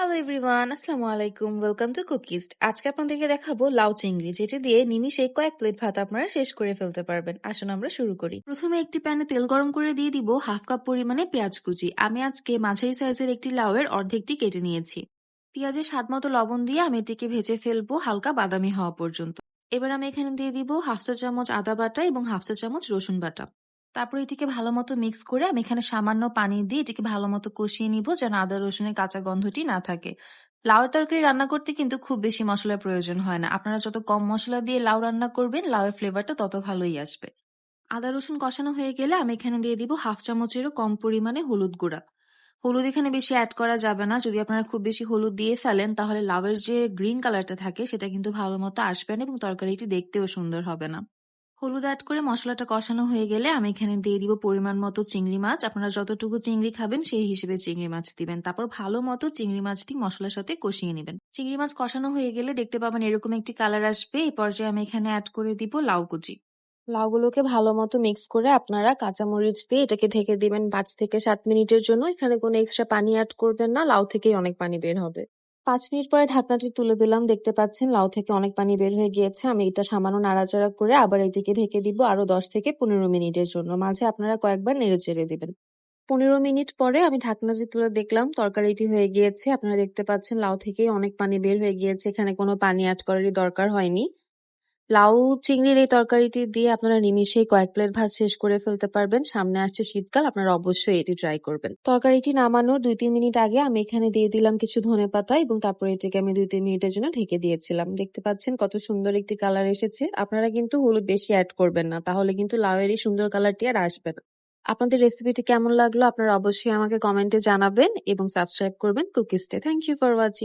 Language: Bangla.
হ্যালো এভরিওয়ান আসসালামু আলাইকুম ওয়েলকাম টু কুকিস্ট আজকে আপনাদেরকে দেখাবো লাউ চিংড়ি, যেটি দিয়ে নিমিশে কয়েক প্লেট ভাত আপনারা শেষ করে ফেলতে পারবেন। আসুন আমরা শুরু করি। প্রথমে একটি প্যানে তেল গরম করে দিয়ে দিব হাফ কাপ পরিমাণে পেঁয়াজ কুচি। আমি আজকে মাঝারি সাইজের একটি লাউয়ের অর্ধেকটি কেটে নিয়েছি। পেঁয়াজের স্বাদ মতো লবণ দিয়ে আমি এটিকে ভেজে ফেলব হালকা বাদামি হওয়া পর্যন্ত। এবার আমি এখানে দিয়ে দিব হাফ চা চামচ আদা বাটা এবং হাফ চা চামচ রসুন বাটা। তারপর এটিকে ভালো মতো মিক্স করে আমি এখানে সামান্য পানি দিয়ে এটিকে ভালো মতো কষিয়ে নিব যেন আদা, রসুনের কাঁচা গন্ধটি না থাকে। লাউয়ের তরকারি রান্না করতে কিন্তু খুব বেশি মশলার প্রয়োজন হয় না। আপনারা যত কম মশলা দিয়ে লাউ রান্না করবেন, লাউয়ের ফ্লেভারটা তত ভালোই আসবে। আদা, রসুন কষানো হয়ে গেলে আমি এখানে দিয়ে দিব হাফ চামচেরও কম পরিমাণে হলুদ গুঁড়া। হলুদ এখানে বেশি অ্যাড করা যাবে না। যদি আপনারা খুব বেশি হলুদ দিয়ে ফেলেন, তাহলে লাউয়ের যে গ্রিন কালারটা থাকে, সেটা কিন্তু ভালো মতো আসবে না এবং তরকারিটি দেখতেও সুন্দর হবে না। হলুদ অ্যাড করে মশলাটা কষানো হয়ে গেলে আমি এখানে দিয়ে দিব পরিমাণ মতো চিংড়ি মাছ। আপনারা যতটুকু চিংড়ি খাবেন, সেই হিসেবে চিংড়ি মাছ দিবেন। তারপর ভালো মতো চিংড়ি মাছটি মশলার সাথে কষিয়ে নেবেন। চিংড়ি মাছ কষানো হয়ে গেলে দেখতে পাবেন এরকম একটি কালার আসবে। এই পর্যায়ে আমি এখানে অ্যাড করে দিব লাউ কুচি। লাউগুলোকে ভালো মতো মিক্স করে আপনারা কাঁচামরিচ দিয়ে এটাকে ঢেকে দিবেন পাঁচ থেকে সাত মিনিটের জন্য। এখানে কোনো এক্সট্রা পানি অ্যাড করবেন না, লাউ থেকেই অনেক পানি বের হবে। পাঁচ মিনিট পরে ঢাকনাটি তুলে দিলাম। দেখতে পাচ্ছেন, লাউ থেকে অনেক পানি বের হয়ে গিয়েছে। আমি এটা সামান্য নাড়াচাড়া করে আবার এটিকে ঢেকে দিব আরও দশ থেকে পনেরো মিনিটের জন্য। মাঝে আপনারা কয়েকবার নেড়ে চেড়ে দিবেন। পনেরো মিনিট পরে আমি ঢাকনাটি তুলে দেখলাম, তরকারিটি হয়ে গিয়েছে। আপনারা দেখতে পাচ্ছেন, লাউ থেকেই অনেক পানি বের হয়ে গিয়েছে। এখানে কোনো পানি অ্যাড করারই দরকার হয়নি। লাউ, চিংড়ির এই তরকারিটি দিয়ে আপনারা নিমিশেই কয়েক প্লেট ভাত শেষ করে ফেলতে পারবেন। সামনে আসছে শীতকাল, আপনারা অবশ্যই এটি ট্রাই করবেন। তরকারিটি নামানোর দুই তিন মিনিট আগে আমি এখানে দিয়ে দিলাম কিছু ধনে পাতা এবং তারপরে এটিকে আমি দুই তিন মিনিটের জন্য ঢেকে দিয়েছিলাম। দেখতে পাচ্ছেন কত সুন্দর একটি কালার এসেছে। আপনারা কিন্তু হলুদ বেশি অ্যাড করবেন না, তাহলে কিন্তু লাউয়ের এই সুন্দর কালারটি আর আসবে না। আপনাদের রেসিপিটি কেমন লাগল আপনারা অবশ্যই আমাকে কমেন্টে জানাবেন এবং সাবস্ক্রাইব করবেন কুকিজটে থ্যাংক ইউ ফর ওয়াচিং